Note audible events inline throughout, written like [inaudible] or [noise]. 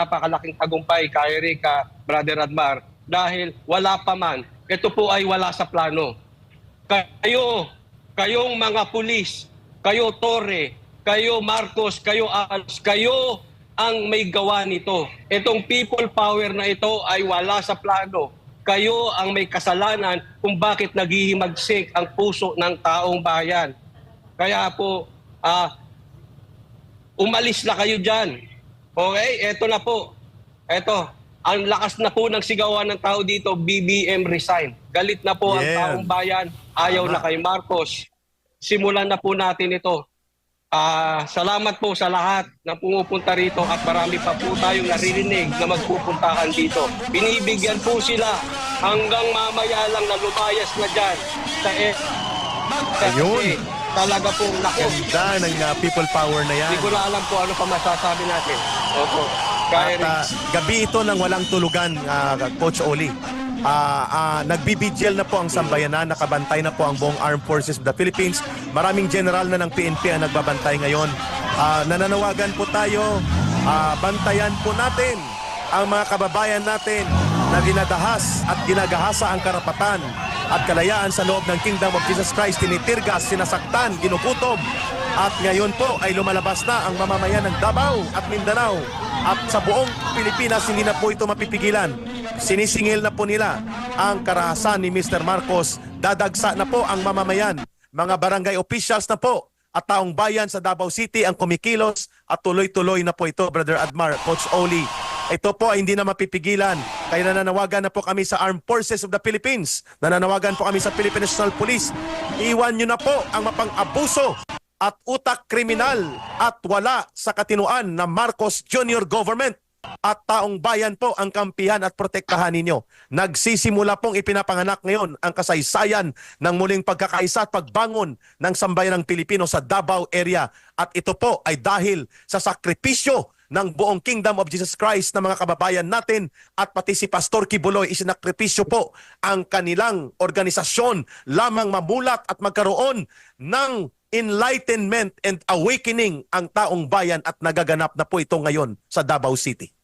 napakalaking tagumpay kay Erika, Brother Admar, dahil wala pa man, ito po ay wala sa plano. Kayo, kayong mga pulis, kayo Torre, kayo Marcos, kayo Als, kayo ang may gawa nito. Itong people power na ito ay wala sa plano. Kayo ang may kasalanan kung bakit naghihimagsik ang puso ng taong bayan. Kaya po, ah, umalis na kayo dyan. Okay, eto na po. Eto, ang lakas na po ng sigawan ng tao dito, BBM resign. Galit na po ang Yeah. taong bayan, ayaw Tama. na kay Marcos. Simulan na po natin ito. Ah, salamat po sa lahat na pumupunta rito at marami pa po tayong naririnig na magpupuntahan dito. Binibigyan po sila hanggang mamaya lang na lumayas na dyan sa eh. Ayun. Talaga po, nako. Ganda ng uh, people power na yan. Hindi ko na alam po ano pa masasabi natin. Opo. At ah, gabi ito ng walang tulugan, ah, Coach Oli. Ah, ah, nagbibigil na po ang sambayanan, nakabantay na po ang buong Armed Forces of the Philippines. Maraming general na ng PNP ang nagbabantay ngayon. Ah, nananawagan po tayo, ah, bantayan po natin ang mga kababayan natin na dinadahas at ginagahasa ang karapatan at kalayaan sa loob ng Kingdom of Jesus Christ, tinitirgas, sinasaktan, ginugutom. At ngayon po ay lumalabas na ang mamamayan ng Davao at Mindanao. At sa buong Pilipinas, hindi na po ito mapipigilan. Sinisingil na po nila ang karahasan ni Mr. Marcos. Dadagsa na po ang mamamayan. Mga barangay officials na po at taong bayan sa Davao City ang kumikilos at tuloy-tuloy na po ito, Brother Admar, Coach Oli. Ito po ay hindi na mapipigilan. Kaya nananawagan na po kami sa Armed Forces of the Philippines. Nananawagan po kami sa Philippine National Police. Iwan nyo na po ang mapang-abuso at utak kriminal at wala sa katinuan ng Marcos Jr. Government. At taong bayan po ang kampihan at protektahan ninyo. Nagsisimula pong ipinapanganak ngayon ang kasaysayan ng muling pagkakaisa at pagbangon ng sambayan ng Pilipino sa Davao area. At ito po ay dahil sa sakripisyo ng buong Kingdom of Jesus Christ na mga kababayan natin at pati si Pastor Kibuloy isinakripisyo po ang kanilang organisasyon lamang mamulat at magkaroon ng enlightenment and awakening ang taong bayan at nagaganap na po ito ngayon sa Davao City.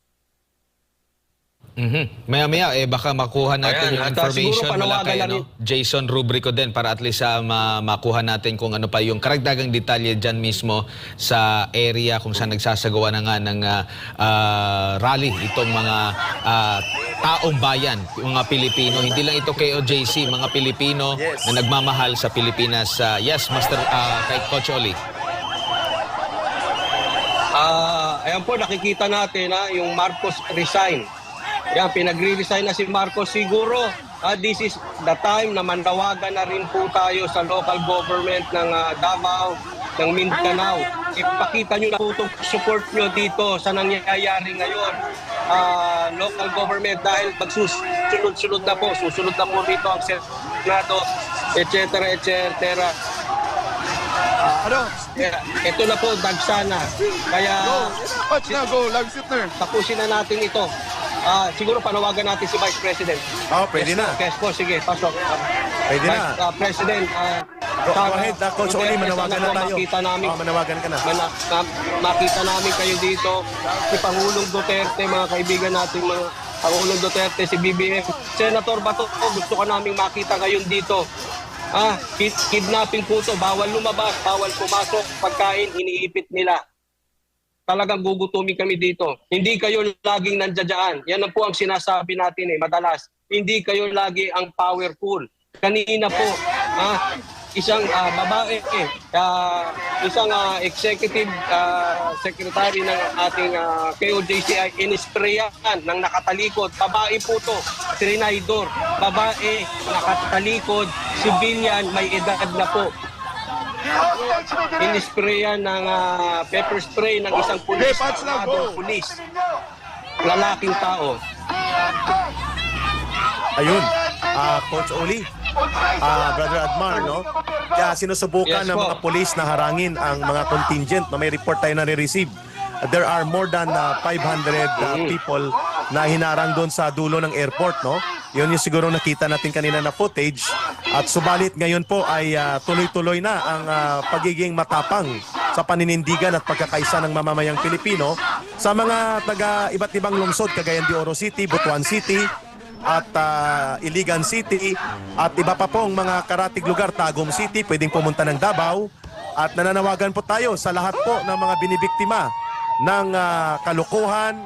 Mhm. Maya-maya, eh, baka makuha natin Ayan, yung at, uh, information mula kay ano, Jason Rubrico din para at least ah, ma- makuha natin kung ano pa yung karagdagang detalye dyan mismo sa area kung saan nagsasagawa na nga ng ah, ah, rally itong mga ah, taong bayan, mga Pilipino. Hindi lang ito kay OJC, mga Pilipino Yes. na nagmamahal sa Pilipinas. Ah, yes, Master ah, kay Coach Oli. Ah, ayan po nakikita natin ha, yung Marcos resign. Yan, pinagre-resign na si Marcos siguro. ah, this is the time na mandawagan na rin po tayo sa local government ng ah, Davao, ng Mindanao. Ipakita nyo na po itong support nyo dito sa nangyayari ngayon. Ah, local government dahil magsusunod-sunod na po, susunod na po rito ang Senado, etc. etc. Ano? Kaya, ito na po, dagsana. Kaya Go! Watch na, go! Lang Sitner! tapusin na natin ito. Ah, siguro panawagan natin si Vice President. Oh, pwede yes, na. Po, yes po, sige, pasok. Pwede Vice na. ah, President, ah, Go, go sana- ahead, uh, Coach Oli, manawagan na tayo. Makita namin, Oh, manawagan ka na. mana, ma- makita namin kayo dito. Si Pangulong Duterte, mga kaibigan natin, mga Pangulong Duterte, si BBM. Senator Bato, gusto ka namin makita ngayon dito. Ah, kid- kidnapping po to. Bawal lumabas, bawal pumasok. Pagkain, iniipit nila talagang gugutumin kami dito. Hindi kayo laging nandiyadyaan. Yan ang po ang sinasabi natin eh, madalas. Hindi kayo lagi ang powerful. Kanina po, ah, isang ah, babae, eh, ah, isang ah, executive ah, secretary ng ating ah, KOJCI, inisprayan ng nakatalikod. Babae po to, trinidor. Babae, nakatalikod, civilian, may edad na po inisprayan ng ah, pepper spray ng isang pulis, Okay, patch lang, go. pulis, lalaking tao. Ayun, ah, Coach Oli, ah, Brother Admar, no? Kaya sinusubukan Yes ng mga polis na harangin ang mga contingent. No? May report tayo na re-receive. There are more than ah, 500 ah, Mm. people na hinarang doon sa dulo ng airport, no? Yun yung siguro nakita natin kanina na footage. At subalit ngayon po ay ah, tuloy-tuloy na ang ah, pagiging matapang sa paninindigan at pagkakaisa ng mamamayang Pilipino Sa mga taga iba't ibang lungsod, Cagayan de Oro City, Butuan City, at ah, Iligan City, at iba pa pong mga karatig lugar, Tagum City, pwedeng pumunta ng Davao. At nananawagan po tayo sa lahat po ng mga binibiktima ng ah, kalukuhan,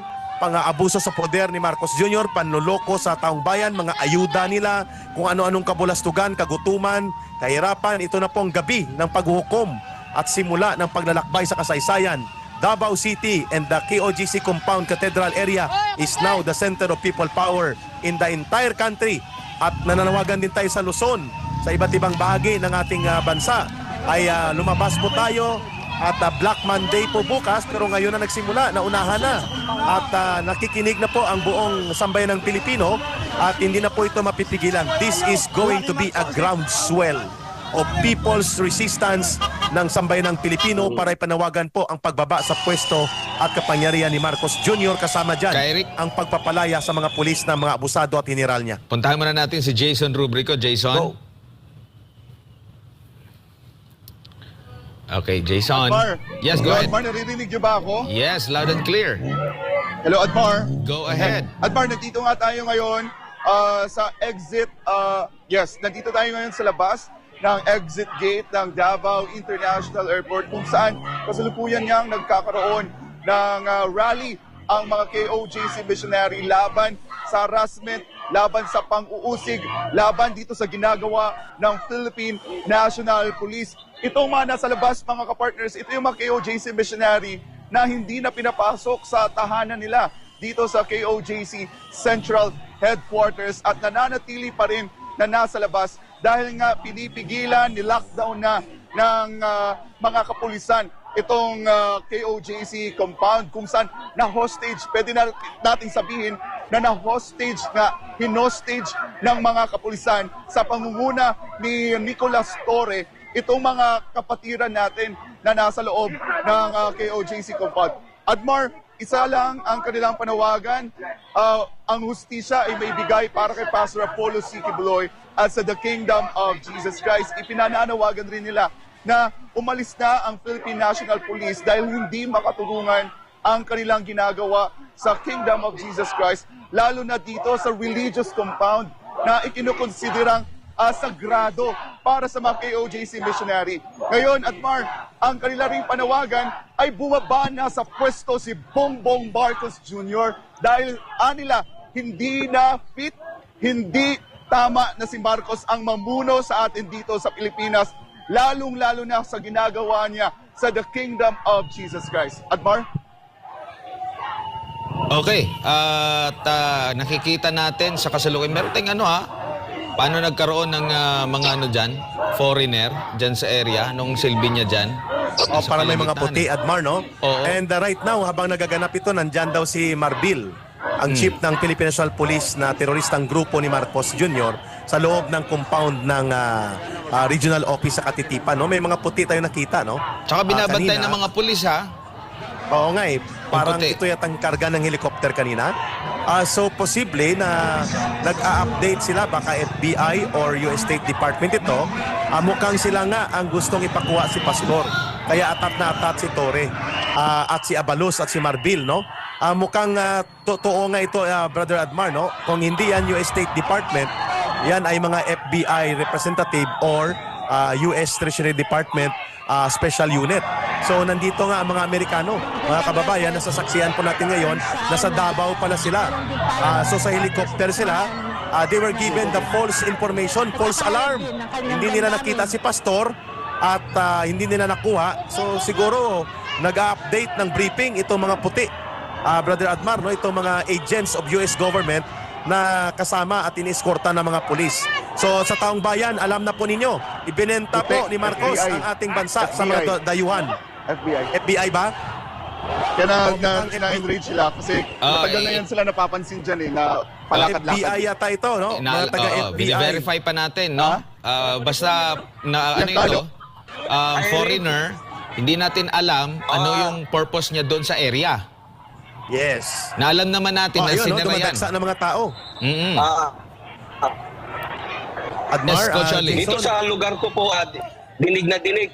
pang-aabuso sa poder ni Marcos Jr., panluloko sa taong bayan, mga ayuda nila, kung ano-anong kabulastugan, kagutuman, kahirapan. Ito na po ang gabi ng paghuhukom at simula ng paglalakbay sa kasaysayan. Davao City and the KOGC compound cathedral area is now the center of people power in the entire country. At nananawagan din tayo sa Luzon, sa iba't ibang bahagi ng ating ah, bansa ay ah, lumabas po tayo at ah, Black Monday po bukas pero ngayon na nagsimula, naunahan na. At ah, nakikinig na po ang buong sambayan ng Pilipino at hindi na po ito mapipigilan. This is going to be a groundswell of people's resistance ng sambayan ng Pilipino para ipanawagan po ang pagbaba sa pwesto at kapangyarihan ni Marcos Jr. kasama dyan Kairik. ang pagpapalaya sa mga pulis na mga abusado at hiniral niya. Puntahan muna natin si Jason Rubrico. Jason? Go. Okay, Jason. Admar. Yes, go Hello, ahead. Admar, naririnig niyo ba ako? Yes, loud and clear. Hello, Admar. Go ahead. Admar, nandito nga tayo ngayon ah, sa exit. ah, yes, nandito tayo ngayon sa labas ng exit gate ng Davao International Airport kung saan kasalukuyan niyang nagkakaroon ng ah, rally ang mga KOJC missionary laban sa harassment, laban sa pang-uusig, laban dito sa ginagawa ng Philippine National Police. Itong mga nasa labas, mga kapartners, ito yung mga KOJC missionary na hindi na pinapasok sa tahanan nila dito sa KOJC Central Headquarters at nananatili pa rin na nasa labas dahil nga pinipigilan, ni-lockdown na ng ah, mga kapulisan itong ah, KOJC compound kung saan na-hostage, pwede na nating sabihin na na-hostage nga, hinostage ng mga kapulisan sa pangunguna ni Nicolas Torre itong mga kapatiran natin na nasa loob ng ah, KOJC compound. Admar, isa lang ang kanilang panawagan. Ah, ang hustisya ay may bigay para kay Pastor Apollo C. Kibuloy at sa The Kingdom of Jesus Christ. Ipinananawagan rin nila na umalis na ang Philippine National Police dahil hindi makatulungan ang kanilang ginagawa sa Kingdom of Jesus Christ, lalo na dito sa religious compound na ikinukonsiderang ah, sagrado para sa mga KOJC missionary. Ngayon, Atmar, ang kanila ring panawagan ay bumaba na sa pwesto si Bongbong Marcos Jr. dahil anila hindi na fit, hindi tama na si Marcos ang mamuno sa atin dito sa Pilipinas, lalong-lalo na sa ginagawa niya sa the kingdom of Jesus Christ. Atmar? Okay, at ah, nakikita natin sa kasalukuyan, meron tayong ano ha, paano nagkaroon ng ah, mga ano dyan, foreigner dyan sa area, nung silbi niya dyan. O, Nasa para may mga puti, eh. Admar, no? Oo. And uh, right now, habang nagaganap ito, nandyan daw si Marbil, ang Hmm. chief ng Philippine National Police na teroristang grupo ni Marcos Jr. sa loob ng compound ng ah, ah, regional office sa Katitipan, no? May mga puti tayo nakita, no? Tsaka Ah, binabantay kanina. ng mga pulis ha. Oo nga eh. Parang puti. ito yatang karga ng helicopter kanina. Ah, so posible na nag-a-update sila baka FBI or US State Department ito. Ah, mukhang sila nga ang gustong ipakuha si Pastor. Kaya atat na atat si Torre ah, at si Abalos at si Marbil, no? Ah, mukhang ah, totoo nga ito, ah, Brother Admar, no? Kung hindi yan US State Department, yan ay mga FBI representative or ah, US Treasury Department ah, special unit. So nandito nga ang mga Amerikano, mga kababayan, nasasaksihan po natin ngayon, nasa Davao pala sila. Ah, so sa helicopter sila, ah, they were given the false information, false alarm. Hindi nila nakita si Pastor at ah, hindi nila nakuha. So siguro nag-update ng briefing itong mga puti. Ah, Brother Admar, no, itong mga agents of US government na kasama at iniskorta ng mga pulis. So sa taong bayan, alam na po ninyo, ibinenta po ni Marcos FBI. ang ating bansa sa mga FBI. da- dayuhan. FBI. FBI ba? Kaya na, Oh, na, mukhang na-enrage sila kasi Ah, matagal na eh, yan sila napapansin dyan eh, na FBI palakad-lakad. yata ito, no? Na, mga taga oo, FBI. verify pa natin, no? Ha? Ah, basta na ano ito, um, foreigner, hindi natin alam ano yung purpose niya doon sa area. Yes. Na alam naman natin Oh, na ayun, no? sinira yan. Dumadagsa ng mga tao. Mm-mm. Ah, Admar, Yes, Coach ah, Ali. dito sa lugar ko po, ah, dinig na dinig.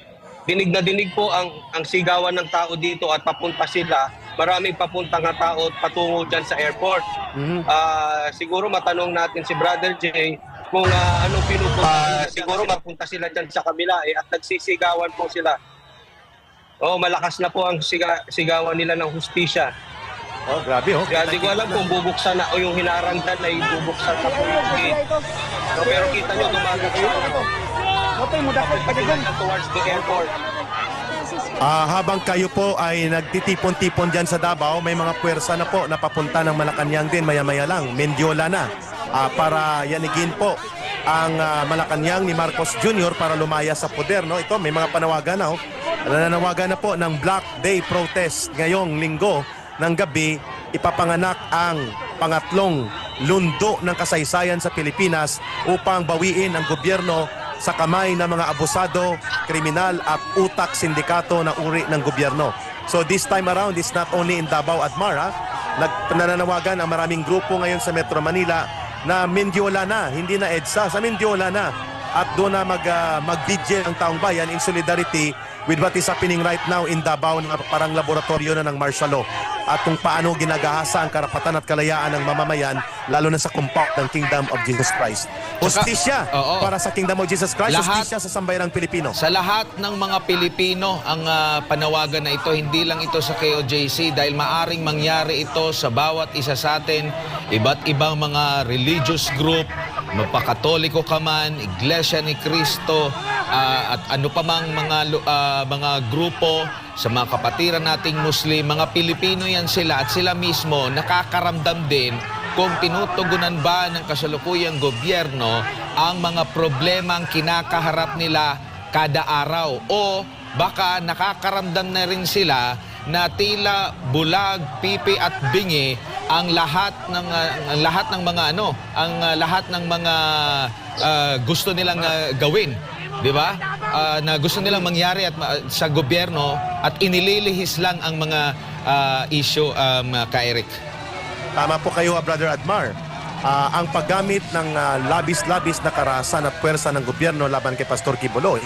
Dinig na dinig po ang ang sigawan ng tao dito at papunta sila maraming papuntang nga tao patungo dyan sa airport. Mhm. Ah, siguro matanong natin si Brother Jay kung ah, anong pinupunta. siguro mapunta sila dyan sa kabila eh, at nagsisigawan po sila. Oh, malakas na po ang siga, sigawan nila ng hustisya. Oh, grabe oh. Kaya di ko alam kung bubuksan na o yung hinarang dyan ay bubuksan na po yung gate. So, pero kita nyo dumagat siya towards the airport. Ah, habang kayo po ay nagtitipon-tipon dyan sa Davao, may mga puwersa na po na papunta ng Malacanang din maya-maya lang. Mendiola na ah, para yanigin po ang ah, Malacanang ni Marcos Jr. para lumaya sa poder. No? Ito, may mga panawagan na. Oh. Nananawagan na po ng Black Day protest ngayong linggo ng gabi. Ipapanganak ang pangatlong lundo ng kasaysayan sa Pilipinas upang bawiin ang gobyerno sa kamay ng mga abusado, kriminal at utak sindikato na uri ng gobyerno. So this time around, it's not only in Davao at Mara, nagpananawagan ang maraming grupo ngayon sa Metro Manila na Mendiola na, hindi na EDSA, sa Mendiola na. At doon na mag, uh, mag-vigil ang taong bayan in solidarity with what is happening right now in Davao na parang laboratorio na ng martial law at kung paano ginagahasa ang karapatan at kalayaan ng mamamayan lalo na sa compound ng Kingdom of Jesus Christ. Hustisya Oo. para sa Kingdom of Jesus Christ, Lahat- hustisya sa sambayang Pilipino. Sa lahat ng mga Pilipino ang ah, panawagan na ito, hindi lang ito sa KOJC dahil maaring mangyari ito sa bawat isa sa atin, iba't ibang mga religious group, mapakatoliko ka man, Iglesia ni Cristo, ah, at ano pa mang mga, ah, mga grupo sa mga kapatiran nating Muslim, mga Pilipino yan sila at sila mismo nakakaramdam din kung tinutugunan ba ng kasalukuyang gobyerno ang mga problemang kinakaharap nila kada araw o baka nakakaramdam na rin sila na tila bulag, pipi at bingi ang lahat ng ah, ang lahat ng mga ano, ang ah, lahat ng mga ah, gusto nilang ah, gawin. 'Di ba? Ah, na gusto nilang mangyari at ma- sa gobyerno at inililihis lang ang mga ah, issue um, ka Eric. Tama po kayo, Brother Admar. Ah, ang paggamit ng ah, labis-labis na karahasan at puwersa ng gobyerno laban kay Pastor Kibuloy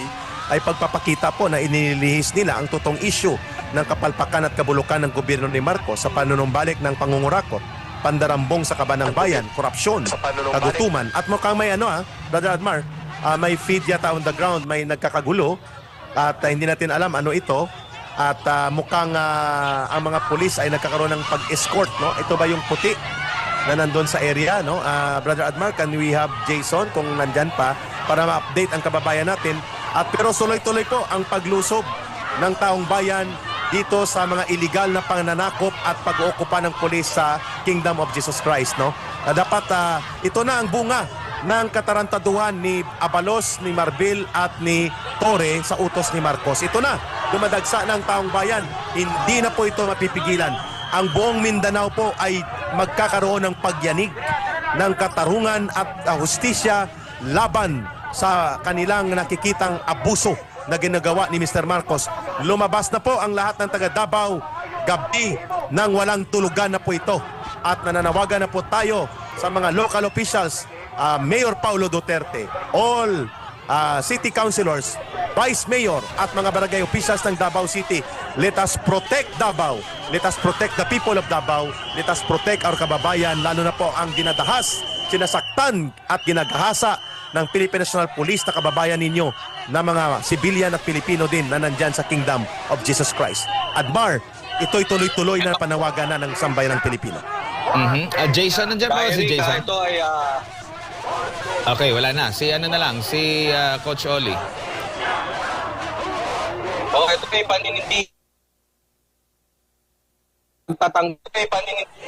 ay pagpapakita po na inilihis nila ang totoong issue ng kapalpakan at kabulukan ng gobyerno ni Marcos sa panunumbalik ng pangungurakot, pandarambong sa kabanang bayan, korupsyon, kagutuman. At mukhang may ano ah, Brother Admar, ah, may feed yata on the ground, may nagkakagulo at ah, hindi natin alam ano ito. At ah, mukhang ah, ang mga pulis ay nagkakaroon ng pag-escort, no? Ito ba yung puti na nandun sa area, no? Ah, Brother Admar, can we have Jason kung nandyan pa para ma-update ang kababayan natin? At pero tuloy-tuloy po ang paglusob ng taong bayan dito sa mga illegal na pananakop at pag-ookupa ng pulis sa Kingdom of Jesus Christ, no? Na dapat ah, ito na ang bunga ng katarantaduhan ni Abalos, ni Marbil at ni Torre sa utos ni Marcos. Ito na, dumadagsa ng taong bayan. Hindi na po ito mapipigilan. Ang buong Mindanao po ay magkakaroon ng pagyanig ng katarungan at uh, hustisya laban sa kanilang nakikitang abuso na ginagawa ni Mr. Marcos. Lumabas na po ang lahat ng taga Davao gabi nang walang tulugan na po ito. At nananawagan na po tayo sa mga local officials, ah, Mayor Paulo Duterte, all ah, city councilors, vice mayor at mga barangay officials ng Davao City. Let us protect Davao. Let us protect the people of Davao. Let us protect our kababayan, lalo na po ang dinadahas, sinasaktan at ginagahasa ng Philippine National Police na kababayan ninyo na mga civilian at Pilipino din na nandyan sa Kingdom of Jesus Christ. Admar, ito'y tuloy-tuloy na panawagan na ng sambayan ng Pilipino. Mhm. Ah, Jason, nandiyan ba si Jason? ito ay ah, Okay, wala na. Si ano na lang, si ah, Coach Oli. Oh, ito kay paninindi. Tatang kay paninindi.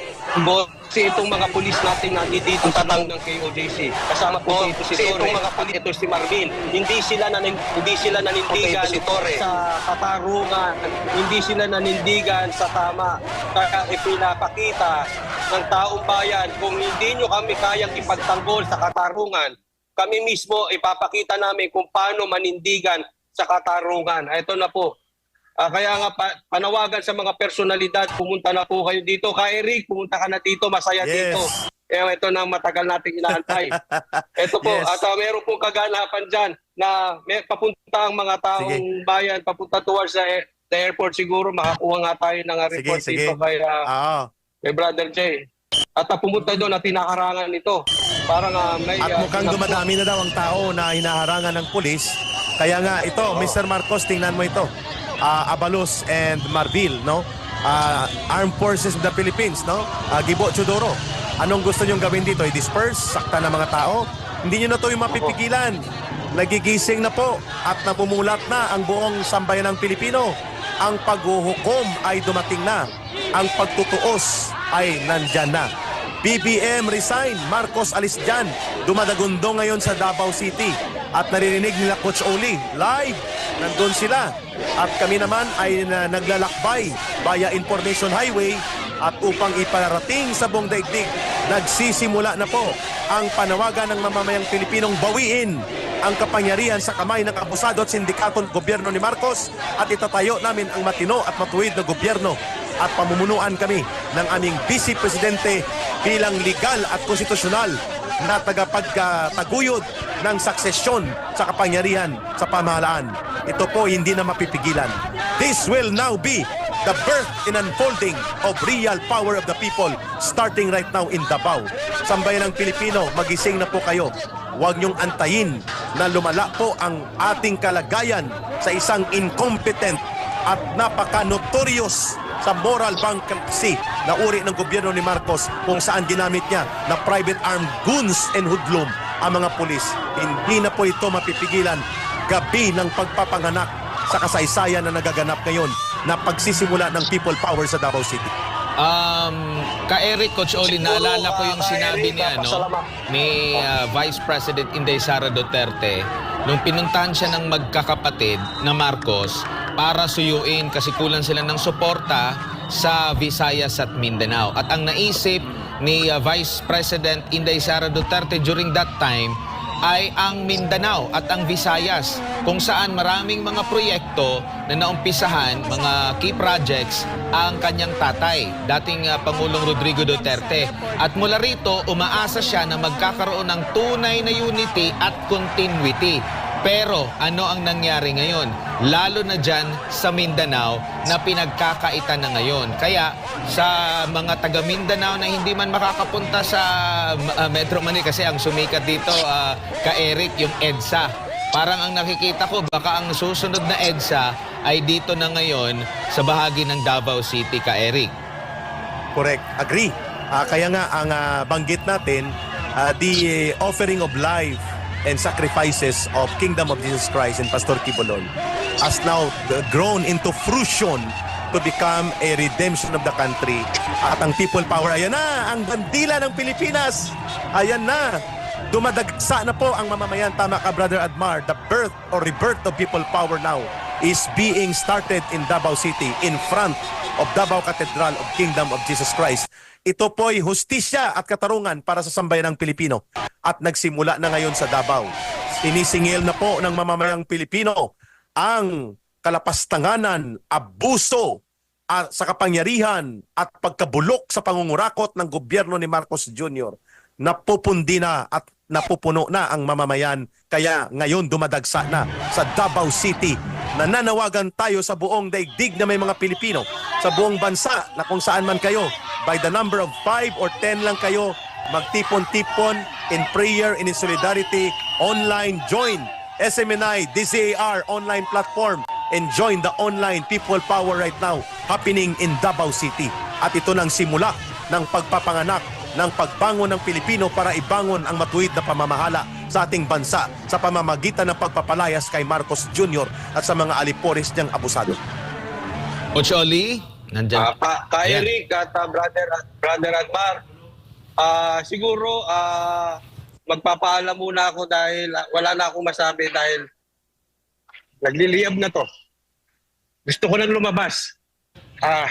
Si itong mga pulis natin na dito sa tatang ng KOJC. Kasama po dito si Torre. Itong mga pulis, ito si Marvin. Hindi sila na hindi sila nanindigan si Torre. sa katarungan. Hindi sila nanindigan sa tama. Kaya ipinapakita ng taong bayan kung hindi nyo kami kayang ipagtanggol sa katarungan, kami mismo ipapakita namin kung paano manindigan sa katarungan. Ito na po. Ah, kaya nga pa- panawagan sa mga personalidad, pumunta na po kayo dito. Ka Eric, pumunta ka na dito, masaya Yes. dito. Eh, ito na matagal nating inaantay. [laughs] ito po, Yes. at uh, meron pong kaganapan dyan na may papunta ang mga taong Sige. bayan, papunta towards the, the airport siguro makakuha nga tayo ng uh, Sige, report sige. dito kay, uh, Oo. kay Brother Jay. At uh, pumunta doon at tinakarangan nito. Parang uh, may... At uh, mukhang tinakbo- dumadami na daw ang tao na hinaharangan ng pulis. Kaya nga ito, Mr. Marcos, tingnan mo ito. Ah, Abalos and Marvil, no? Ah, Armed Forces of the Philippines, no? Ah, Gibo Chodoro. Anong gusto nyong gawin dito? I-disperse? Sakta ng mga tao? Hindi nyo na ito yung mapipigilan. Nagigising na po at napumulat na ang buong sambayan ng Pilipino. Ang paghuhukom ay dumating na. Ang pagtutuos ay nandyan na. BBM resign, Marcos alis dyan. Dumadagundo ngayon sa Davao City. At naririnig nila Coach Oli, live, nandun sila. At kami naman ay na, naglalakbay via Information Highway. At upang iparating sa buong daigdig, nagsisimula na po ang panawagan ng mamamayang Pilipinong bawiin ang kapangyarihan sa kamay ng abusado at sindikatong gobyerno ni Marcos. At itatayo namin ang matino at matuwid na gobyerno. At pamumunuan kami ng aming Vice Presidente bilang legal at konstitusyonal na tagapagtaguyod ng suksesyon sa kapangyarihan sa pamahalaan. Ito po hindi na mapipigilan. This will now be the birth and unfolding of real power of the people starting right now in Davao. Sambayan ng Pilipino, magising na po kayo. Huwag niyong antayin na lumala po ang ating kalagayan sa isang incompetent at napaka-notorious sa moral bankruptcy na uri ng gobyerno ni Marcos kung saan ginamit niya na private armed goons and hoodlum ang mga pulis. Hindi na po ito mapipigilan gabi ng pagpapanganak sa kasaysayan na nagaganap ngayon na pagsisimula ng people power sa Davao City. Um, ka Eric Coach Oli, naalala ko yung ah, sinabi ni ano ni ah, Vice President Inday Sara Duterte nung pinuntahan siya ng magkakapatid na Marcos para suyuin kasi kulang sila ng suporta sa Visayas at Mindanao. At ang naisip ni ah, Vice President Inday Sara Duterte during that time ay ang Mindanao at ang Visayas kung saan maraming mga proyekto na naumpisahan, mga key projects ang kanyang tatay, dating uh, Pangulong Rodrigo Duterte. At mula rito, umaasa siya na magkakaroon ng tunay na unity at continuity. Pero ano ang nangyari ngayon? Lalo na dyan sa Mindanao na pinagkakaitan na ngayon. Kaya sa mga taga Mindanao na hindi man makakapunta sa uh, Metro Manila kasi ang sumikat dito, uh, ka Eric, yung EDSA. Parang ang nakikita ko, baka ang susunod na EDSA ay dito na ngayon sa bahagi ng Davao City, ka Eric. Correct. Agree. Ah, kaya nga ang ah, banggit natin, ah, the offering of life and sacrifices of Kingdom of Jesus Christ and Pastor Kibolon has now grown into fruition to become a redemption of the country. At ang people power, ayan na, ang bandila ng Pilipinas. Ayan na. Dumadagsa na po ang mamamayan. Tama ka, Brother Admar. The birth or rebirth of people power now is being started in Davao City in front of Davao Cathedral of Kingdom of Jesus Christ. Ito po'y hustisya at katarungan para sa sambayan ng Pilipino at nagsimula na ngayon sa Davao. Sinisingil na po ng mamamayang Pilipino ang kalapastanganan, abuso at sa kapangyarihan at pagkabulok sa pangungurakot ng gobyerno ni Marcos Jr. Napupundi na at napupuno na ang mamamayan. Kaya ngayon dumadagsa na sa Davao City. Nananawagan tayo sa buong daigdig na may mga Pilipino. Sa buong bansa na kung saan man kayo. By the number of 5 or 10 lang kayo magtipon-tipon in prayer and in solidarity online join SMNI DZAR online platform. And join the online people power right now happening in Davao City. At ito nang simula ng pagpapanganak ng pagbangon ng Pilipino para ibangon ang matuwid na pamamahala sa ating bansa sa pamamagitan ng pagpapalayas kay Marcos Jr. at sa mga alipores niyang abusado. Coach Oli, nandyan. Ah, pa, ka Ayan. Eric at ah, brother brother Admar. Ah, siguro ah magpapaalam muna ako dahil ah, wala na akong masabi dahil nagliliyab na to. Gusto ko nang lumabas. Ah,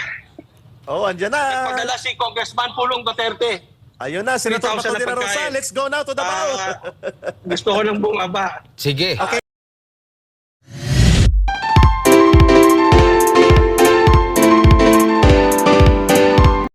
Oh, andyan na. padala si Congressman Pulong Duterte. Ayun na, Senator 3,000 na pagkain. Let's go now to Davao. Ah, gusto ko nang bumaba. Sige. Okay.